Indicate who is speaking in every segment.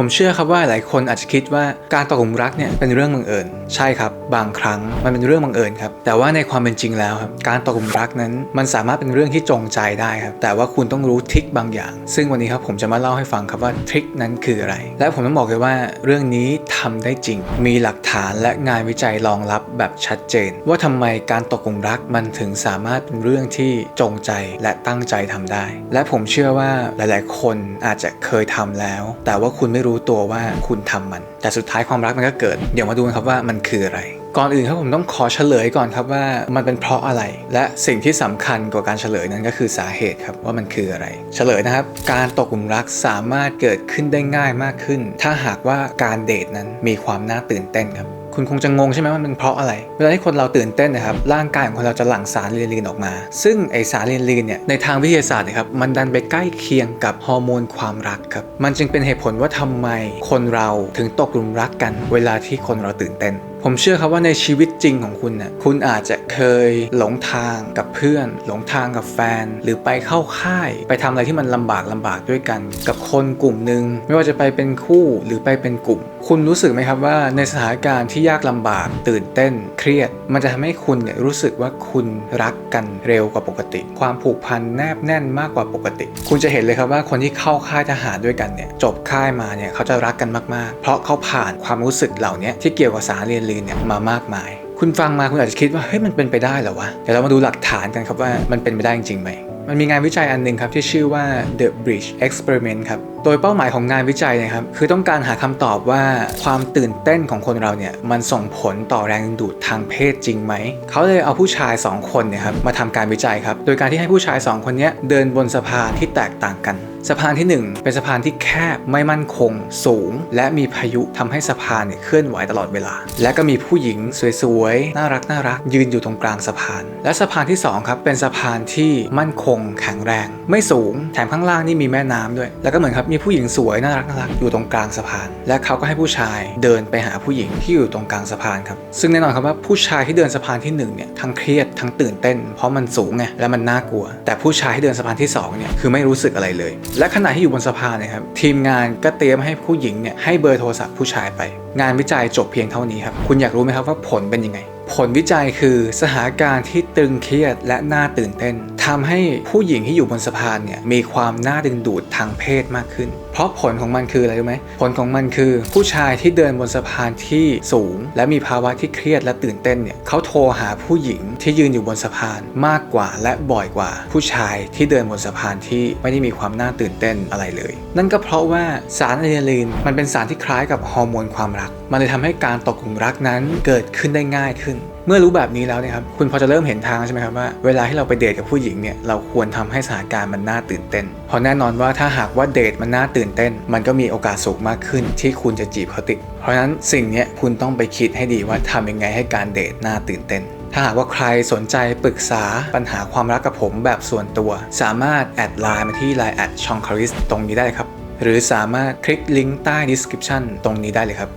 Speaker 1: ผมเชื่อครับว่าหลายคนอาจจะคิดว่าการตกหลุมรักเนี่ยเป็นเรื่องบังเอิญ ใช่ครับ บางครั้งมันเป็นเรื่องบังเอิญครับ แต่ว่าในความเป็นจริงแล้วครับ การตกหลุมรักนั้น มันสามารถเป็นเรื่องที่จงใจได้ครับ แต่ว่าคุณต้องรู้ทริคบางอย่าง ซึ่งวันนี้ครับผมจะมาเล่าให้ฟังครับว่าทริคนั้นคืออะไร และผมต้องบอกเลยว่าเรื่องนี้ทำได้จริง มีหลักฐานและงานวิจัยรองรับแบบชัดเจน ว่าทำไมการตกหลุมรักมันถึงสามารถเป็นเรื่องที่จงใจและตั้งใจทำได้ และผมเชื่อว่าหลาย ๆ คนอาจจะเคยทำแล้ว แต่ว่าคุณไม่รู้รู้ตัวว่าคุณทำมัน แต่สุดท้ายความรักมันก็เกิด เดี๋ยวมาดูกันครับว่ามันคืออะไร ก่อนอื่นครับผมต้องขอเฉลยก่อนครับว่ามันเป็นเพราะอะไร และสิ่งที่สำคัญกว่าการเฉลยนั้นก็คือสาเหตุครับว่ามันคืออะไร เฉลยนะครับ การตกหลุมรักสามารถเกิดขึ้นได้ง่ายมากขึ้น ถ้าหากว่าการเดทนั้นมีความน่าตื่นเต้นครับ คุณคงจะงงใช่ไหมว่ามันเป็นเพราะอะไร เวลาที่คนเราตื่นเต้นนะครับ ร่างกายของคนเราจะหลั่งสารเรลีนออกมา ซึ่งไอสารเรลีนเนี่ยในทางวิทยาศาสตร์นะครับมันดันไปใกล้เคียงกับฮอร์โมนความรักครับมันจึงเป็นเหตุผลว่าทำไมคนเราถึงตกหลุมรักกัน เวลาที่คนเราตื่นเต้นผมเชื่อครับว่าในชีวิตจริงของคุณน่ะคุณอาจจะเคยหลงทางกับเพื่อน หลงทางกับแฟน หรือไปเข้าค่าย ไปทำอะไรที่มันลำบากลำบากด้วยกัน กับคนกลุ่มหนึ่งไม่ว่าจะไปเป็นคู่หรือไปเป็นกลุ่ม คุณรู้สึกไหมครับว่าในสถานการณ์ที่ยากลำบาก ตื่นเต้น เครียด มันจะทำให้คุณเนี่ยรู้สึกว่าคุณรักกันเร็วกว่าปกติ ความผูกพันแนบแน่นมากกว่าปกติ คุณจะเห็นเลยครับว่าคนที่เข้าค่ายทหารด้วยกันเนี่ยจบค่ายมาเนี่ยเขาจะรักกันมากๆ เพราะเขาผ่านความรู้สึกเหล่านี้ที่เกี่ยวกับสารเรียนรีนเนี่ยมามากมาย คุณฟังมาคุณอาจจะคิดว่าเฮ้ยมันเป็นไปได้เหรอวะเดี๋ยวเรามาดูหลักฐานกันครับว่ามันเป็นไปได้จริงไหมมันมีงานวิจัยอันหนึ่งครับที่ชื่อว่า The Bridge Experiment ครับ โดยเป้าหมายของงานวิจัยเนะครับ คือต้องการหาคำตอบว่าความตื่นเต้นของคนเราเนี่ย มันส่งผลต่อแรงดึงดูดทางเพศจริงไหม เขาเลยเอาผู้ชาย 2 คนเนี่ยครับมาทำการวิจัยครับ โดยการที่ให้ผู้ชาย 2 คนเนี้ยเดินบนสะพานที่แตกต่างกันสะพานที่ 1 เป็นสะพานที่แคบไม่มั่นคง สูง และมีพายุทำให้สะพานเนี่ยเคลื่อนไหวตลอดเวลา และก็มีผู้หญิงสวยๆ น่ารักน่ารักยืนอยู่ตรงกลางสะพาน และสะพานที่ 2 ครับเป็นสะพานที่มั่นคง แข็งแรง ไม่สูงแถมข้างล่างนี่มีแม่น้ำด้วย แล้วก็เหมือนครับมีผู้หญิงสวยน่ารักน่ารักอยู่ตรงกลางสะพาน และเขาก็ให้ผู้ชายเดินไปหาผู้หญิงที่อยู่ตรงกลางสะพานครับซึ่งแน่นอนครับว่าผู้ชายที่เดินสะพานที่หนึ่งเนี่ยทั้งเครียดทั้งตื่นเต้น เพราะมันสูงไงและมันน่ากลัว แต่ผู้ชายที่เดินสะพานที่สองเนี่ยคือไม่รู้สึกอะไรเลยและขณะที่อยู่บนสะพานเนะครับทีมงานก็เตรียมให้ผู้หญิงเนี่ยให้เบอร์โทรศัพท์ผู้ชายไป งานวิจัยจบเพียงเท่านี้ครับคุณอยากรู้ไหมครับว่าผลเป็นยังไง ผลวิจัยคือสถานการณ์ที่ตึงเครียดและน่าตื่นเต้นทำให้ผู้หญิงที่อยู่บนสะพานเนี่ยมีความน่าดึงดูดทางเพศมากขึ้น เพราะผลของมันคืออะไรรู้ไหมผลของมันคือผู้ชายที่เดินบนสะพานที่สูง และมีภาวะที่เครียดและตื่นเต้นเนี่ยเขาโทรหาผู้หญิงที่ยืนอยู่บนสะพานมากกว่าและบ่อยกว่า ผู้ชายที่เดินบนสะพานที่ไม่ได้มีความน่าตื่นเต้นอะไรเลย นั่นก็เพราะว่าสารอะดรีนาลีนมันเป็นสารที่คล้ายกับฮอร์โมนความรัก มันเลยทำให้การตกหลุมรักนั้นเกิดขึ้นได้ง่ายขึ้นเมื่อรู้แบบนี้แล้วนี่ยครับคุณพอจะเริ่มเห็นทางใช่ไหมครับว่าเวลาที่เราไปเดทกับผู้หญิงเนี่ยเราควรทำให้สถานการณ์มันน่าตื่นเต้นเพราะแน่นอนว่าถ้าหากว่าเดทมันน่าตื่นเต้น มันก็มีโอกาสสูงมากขึ้นที่คุณจะจีบเขาติด เพราะฉะนั้นสิ่งนี้คุณต้องไปคิดให้ดีว่าทำยังไงให้การเดทน่าตื่นเต้นถ้าหากว่าใครสนใจปรึกษาปัญหาความรักกับผมแบบส่วนตัว สามารถแอดไลน์มาที่ Line แอดชองคาริสตรงนี้ได้ครับ หรือสามารถคลิกลิงก์ใต้ description ตรงนี้ได้เลยครับ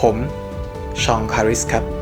Speaker 1: ผม ชองคาริสครับ